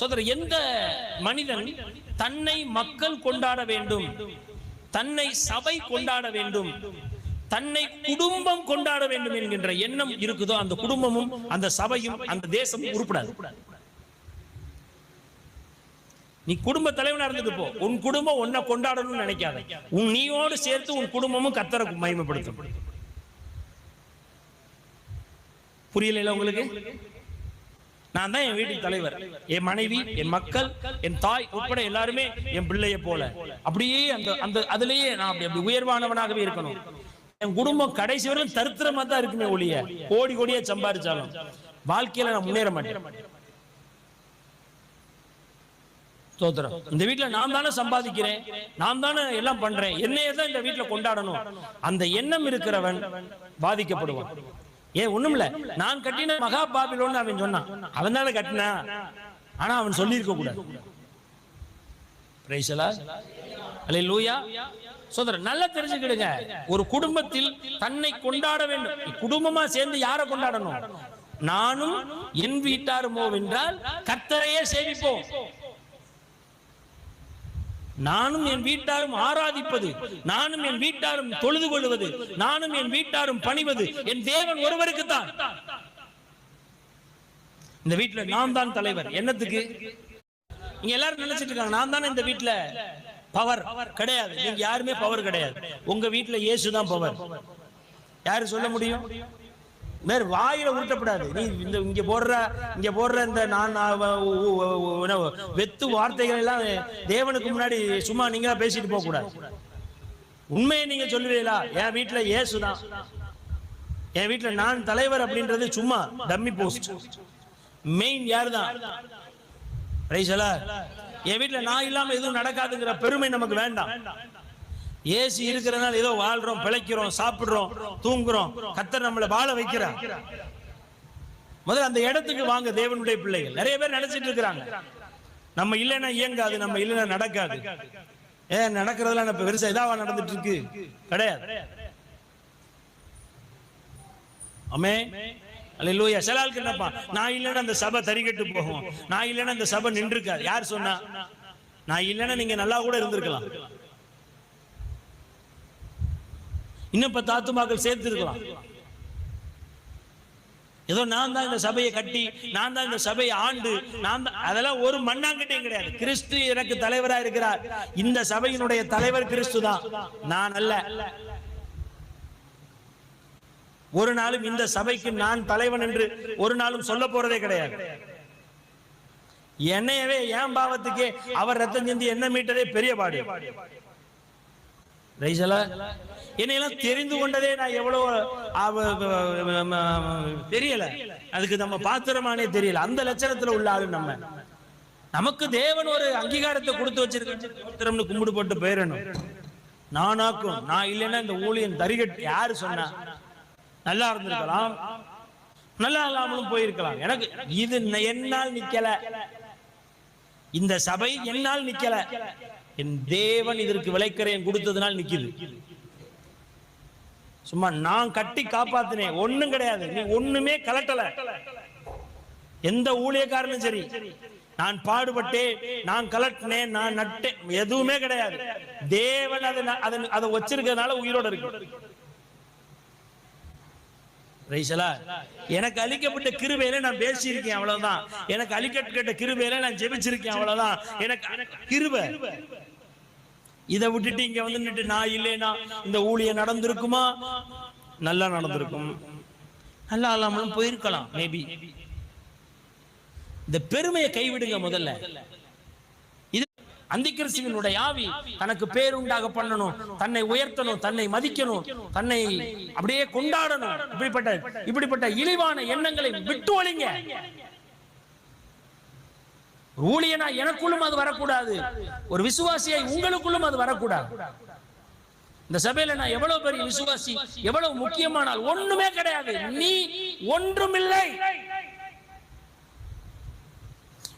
சோதர எந்த மனிதன் தன்னை மக்கள் கொண்டாட வேண்டும்? தன்னை சபை கொண்டாட வேண்டும்? தன்னை குடும்பம் கொண்டாட வேண்டும் என்கின்ற எண்ணம் இருக்குதோ அந்த குடும்பமும் அந்த சபையும் அந்த தேசமும் உருப்படாது. நீ குடும்ப தலைவனா இருந்துட்டு போ. உன் குடும்பம் உன்னை கொண்டாடணும்னு நினைக்காத. உன் நீயோடு சேர்த்து உன் குடும்பமும் கத்தரை மகிமைப்படுத்தும். புரியல உங்களுக்கு? நான் தான் என் வீட்டுக்கு தலைவர். என் மனைவி என் மக்கள் என் தாய் உட்பட எல்லாருமே என் பிள்ளைய போல. அப்படியே அந்த அந்த அதுலயே நான் அப்படி அப்படி உயர்வானவனாகவே இருக்கணும். என் குடும்பம் கடைசி வரையும் தரித்திரமா தான் இருக்குமே ஒழிய கோடி கோடியா சம்பாதிச்சாலும் வாழ்க்கையில நான் முன்னேற மாட்டேன். ஸ்தோத்திரம் இந்த வீட்ல நான் தானே சம்பாதிக்கிறேன் நான் தானே எல்லாம் பண்றேன் என்னையே தான் இந்த வீட்ல கொண்டாடணும். அந்த எண்ணம் இருக்கிறவன் பாதிக்கப்படுவான். ஏன் ஒண்ணுமில்ல. நான் கட்டின மகா பாபிலோன்னு அவன் சொன்னான். அவன் தானே கட்டினா? ஆனா அவன் சொல்லியிருக்க கூடாது. அல்ல லூயா சோதரன் நல்லா தெரிஞ்சுக்கிடுங்க. ஒரு குடும்பத்தில் தன்னை கொண்டாட வேண்டும். குடும்பமா சேர்ந்து யாரை கொண்டாடணும்? நானும் என் வீட்டாருமோ வென்றால் கர்த்தரையே சேவிப்போம். நானும் என் வீட்டாரும் ஆராதிப்பது நானும் என் வீட்டாரும் தொழுது கொள்வது நானும் என் வீட்டாரும் பணிவது என் தேவன் ஒருவருக்கு தான் இந்த வீட்டுல நான் தான் தலைவர். என்னத்துக்கு? நீங்க எல்லாரும் நினைச்சிட்டு இருக்காங்க நான் தானே இந்த வீட்டுல பவர் கிடையாது. நீங்க யாருமே பவர் கிடையாது. உங்க வீட்டுல இயேசு தான் பவர் யாரு சொல்ல முடியும்? வேற வாயில உருட்டப்படாது நீ இந்த இங்க போடுற இங்க போடுற இந்த நான் வெத்து வார்த்தைகள் எல்லாம் தேவனுக்கு முன்னாடி சும்மா நீங்க பேசிட்டு போக கூடாது. உண்மையை நீங்க சொல்லுவீங்களா? என் வீட்டுல இயேசுதான் என் வீட்டுல நான் தலைவர் அப்படின்றது சும்மா டம்மி போஸ்ட். மெயின் யார் தான்? என் வீட்டுல நான் இல்லாம எதுவும் நடக்காதுங்கிற பெருமை நமக்கு வேண்டாம். ஏசி இருக்கிறதுனால ஏதோ வாழ்றோம் பிழைக்கிறோம் சாப்பிடுறோம் தூங்குறோம். கத்தர் நம்மளை வாழ வைக்கிறார். முதல்ல அந்த இடத்துக்கு வாங்க தேவனுடைய பிள்ளைகள். நிறைய பேர் நினைச்சிட்டு இருக்கிறாங்க. நம்ம இல்லைன்னா இயங்காது நம்ம இல்லைன்னா நடக்காது. ஏன் நடக்கிறதெல்லாம் இப்ப பெருசா இதாவா நடந்துட்டு இருக்கு? கிடையாது. அமே அல்லேலூயா சில ஆளுக்கு என்னப்பா? நான் இல்லைன்னா அந்த சபை தறிகட்டு போகும். நான் இல்லைன்னா அந்த சபை நின்றுக்காது. யார் சொன்னா? நான் இல்லைன்னா நீங்க நல்லா கூட இருந்திருக்கலாம். இன்னும் பத்து ஆத்துமாக்கள் சேர்த்திருக்கலாம் ஏதோ நான் தான் இந்த சபையை கட்டி நான் தான் இந்த சபையை ஆண்டு நான் தான் அதெல்லாம் ஒரு மண்ணாங்கட்டையும் கிடையாது. கிறிஸ்து எனக்கு தலைவரா இருக்கிறார். இந்த சபையினுடைய தலைவர் கிறிஸ்து தான். நான் அல்ல. ஒரு நாளும் இந்த சபைக்கு நான் தலைவன் என்று ஒரு நாளும் சொல்ல போறதே கிடையாது. என்னையவே ஏன் பாவத்துக்கே அவர் ரத்தம் சிந்தி என்ன மீட்டதே பெரிய பாடு. ரைசலா? என்னையெல்லாம் தெரிந்து கொண்டதே நான் எவ்வளவு தெரியல. அதுக்கு நம்ம பாத்திரமானே தெரியல. அந்த லட்சணத்துல உள்ள ஆளு நம்ம. நமக்கு தேவன் ஒரு அங்கீகாரத்தை கொடுத்து வச்சிருக்கோம்னு கும்பிடு போட்டு போயிடணும் நானாக்கும் நான் இல்லைன்னா இந்த ஊழியன் தரிகட்டு யாரு சொன்னா? நல்லா இருந்திருக்கலாம். நல்லா இல்லாமலும் போயிருக்கலாம். எனக்கு இது என்னால் நிக்கல. இந்த சபை என்னால் நிக்கல. என் தேவன் இதற்கு விளைக்கரையன் கொடுத்ததுனால் நிக்குது. சும்மா நான் கட்டி காப்பாத்தினேன் ஒண்ணும் கிடையாது. நீ ஒண்ணுமே கலட்டல. எந்த ஊழியக்காரனும் சரி. நான் பாடுபட்டேன் நான் கலட்டினேன் நான் நட்டேன். எதுவுமே கிடையாது. தேவன் அதை அதை அதை வச்சிருக்கிறதுனால உயிரோட இருக்கு. ரைசலா எனக்கு அளிக்கப்பட்ட கிருபையில நான் பேசியிருக்கேன் அவ்வளவுதான். எனக்கு அளிக்கப்பட்ட கிருபையில நான் ஜெபிச்சிருக்கேன் அவ்வளவுதான். எனக்கு கிருபை. இதை விட்டுட்டு இங்க வந்து நின்னுட்டு நான் இல்லைனா இந்த ஊழிய நடந்திருக்குமா? நல்லா நடந்திருக்கும். நல்லா இல்லாமலும் போயிருக்கலாம் மேபி இந்த பெருமையை கைவிடுங்க முதல்ல. இது ஆவி தனக்கு பேருண்டாக பண்ணணும் தன்னை உயர்த்தணும் தன்னை மதிக்கணும் தன்னை அப்படியே கொண்டாடணும். இப்படிப்பட்ட இப்படிப்பட்ட இழிவான எண்ணங்களை விட்டு ஒழிங்க. ஊழியனா எனக்குள்ளும் அது வரக்கூடாது. ஒரு விசுவாசியை உங்களுக்குள்ளும் அது வரக்கூடாது. இந்த சபையில நான் எவ்வளவு பெரிய விசுவாசி எவ்வளவு முக்கியமானால் ஒண்ணுமே கிடையாது. நீ ஒன்றுமில்லை.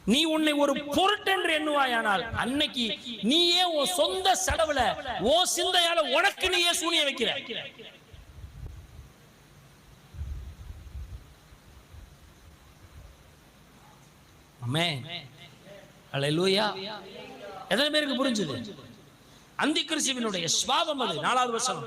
நீ உன்னை ஒரு பொருட்டென்று எண்ணுவாயானால் அன்னைக்கு நீயே உன் சொந்த செலவுல ஓ சிந்தையால உனக்கு நீயே சூனிய வைக்கிற. ஆமென். அலையலூயா எத்தனை பேருக்கு புரிஞ்சுது? அந்தி கிறிஸ்துவினுடைய சுவாபம் அது நாலாவது வசனம்.